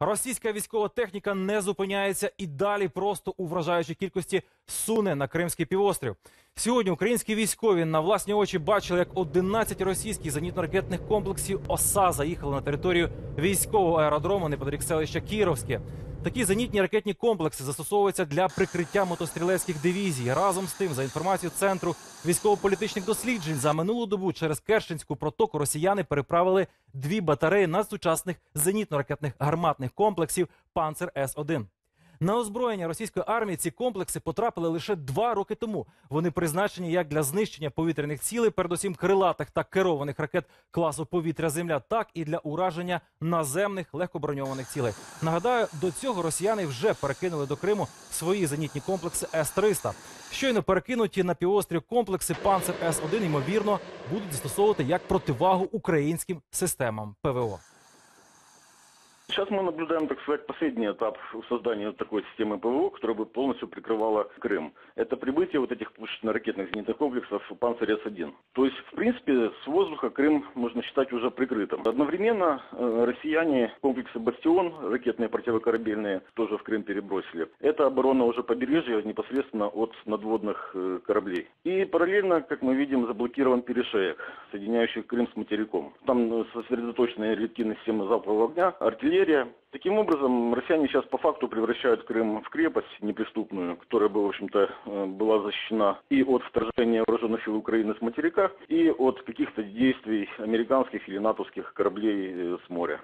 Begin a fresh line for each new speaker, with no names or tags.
Російська військова техніка не зупиняється і далі просто у вражаючій кількості суне на Кримський півострів. Сьогодні українські військові на власні очі бачили, як 11 російських зенітно-ракетних комплексів ОСА заїхали на територію військового аеродрому неподалік селища Кіровське. Такі зенітні ракетні комплекси застосовуються для прикриття мотострілецьких дивізій. Разом з тим, за інформацією центру військово-політичних досліджень, за минулу добу через Керченську протоку росіяни переправили дві батареї надсучасних зенітно-ракетних гарматних комплексів Панцер С 1 на озброєння російської армії ці комплекси потрапили лише два роки тому. Вони призначені як для знищення повітряних цілей, передусім крилатих та керованих ракет класу повітря-земля, так і для ураження наземних легкоброньованих цілей. Нагадаю, до цього росіяни вже перекинули до Криму свої зенітні комплекси С-300. Щойно перекинуті на півострів комплекси Панцер С-1, ймовірно, будуть застосовувати як противагу українським системам ПВО.
Сейчас мы наблюдаем, так сказать, последний этап создания такой системы ПВО, которая бы полностью прикрывала Крым. Это прибытие вот этих пушечно-ракетных зенитных комплексов «Панцирь С-1». То есть, в принципе, с воздуха Крым можно считать уже прикрытым. Одновременно э, россияне комплексы «Бастион», ракетные противокорабельные, тоже в Крым перебросили. Это оборона уже побережья непосредственно от надводных э, кораблей. И параллельно, как мы видим, заблокирован перешеек, соединяющий Крым с материком. Там э, сосредоточены реактивные системы залпового огня, артиллерия. Таким образом, россияне сейчас по факту превращают Крым в крепость неприступную, которая бы, в общем-то, э, была защищена и от вторжения вооруженных сил Украины с материка, и от каких-то действий американских или натовских кораблей э, с моря.